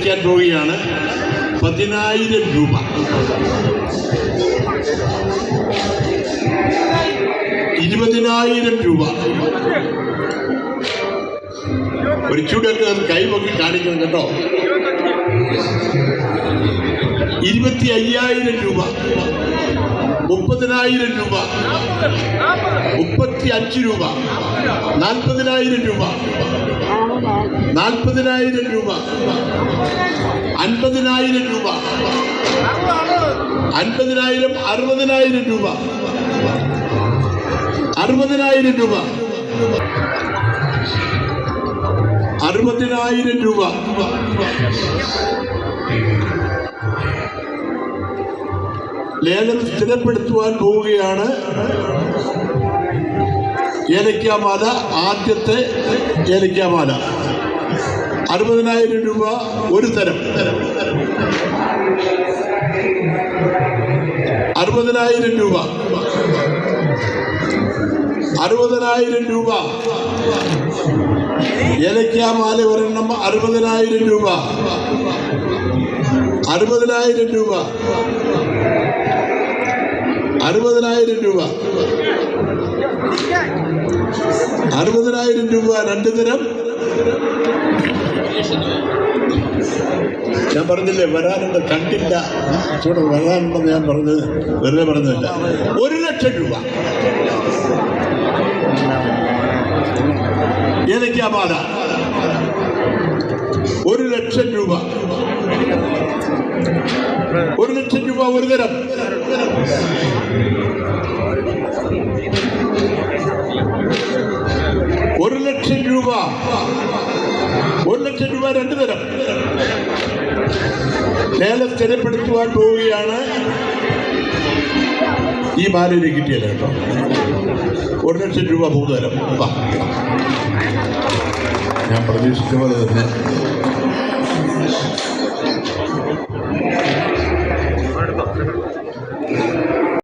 ക്ഷണിക്കാൻ പോവുകയാണ്. പതിനായിരം രൂപ. ഇരുപതിനായിരം രൂപ. ഒരു ചൂടൊക്കെ അത് കൈപൊക്കി കാണിക്കണം കേട്ടോ. ഇരുപത്തി അയ്യായിരം രൂപ. മുപ്പതിനായിരം രൂപ. മുപ്പത്തി അഞ്ച് രൂപ. നാൽപ്പതിനായിരം രൂപ. നാൽപ്പതിനായിരം രൂപ. അൻപതിനായിരം രൂപ. അൻപതിനായിരം അറുപതിനായിരം രൂപ. അറുപതിനായിരം രൂപ. അറുപതിനായിരം രൂപ. ലേലം സ്ഥിരപ്പെടുത്തുവാൻ പോവുകയാണ്. ഏലക്കാമാല ആദ്യത്തെ ഏലക്കാമാല അറുപതിനായിരം രൂപ ഒരു തരം. അറുപതിനായിരം രൂപ. അറുപതിനായിരം രൂപ. ഏലക്കാമാല ഒരെണ്ണം അറുപതിനായിരം രൂപ. അറുപതിനായിരം രൂപ. അറുപതിനായിരം രൂപ. അറുപതിനായിരം രൂപ രണ്ടു തരം. ഞാൻ പറഞ്ഞില്ലേ വരാനുണ്ട് കണ്ടില്ല. ചൂട് വരാനുണ്ടെന്ന് ഞാൻ പറഞ്ഞത് വെറുതെ പറഞ്ഞില്ല ഒരു ലക്ഷം രൂപ. ഏതൊക്കെയാ പാത ഒരു ലക്ഷം രൂപ. ഒരു ലക്ഷം രൂപ ഒരു തരം. ഒരു ലക്ഷം രൂപ രണ്ടു തരം. ലേല സ്ഥിരപ്പെടുത്തുവാൻ പോവുകയാണ് ഈ ബാലയിലേക്ക് കിട്ടിയല്ല കേട്ടോ. ഒരു ലക്ഷം രൂപ ഭൂതരം. ഞാൻ പ്രതീക്ഷിച്ച പോലെ തന്നെ.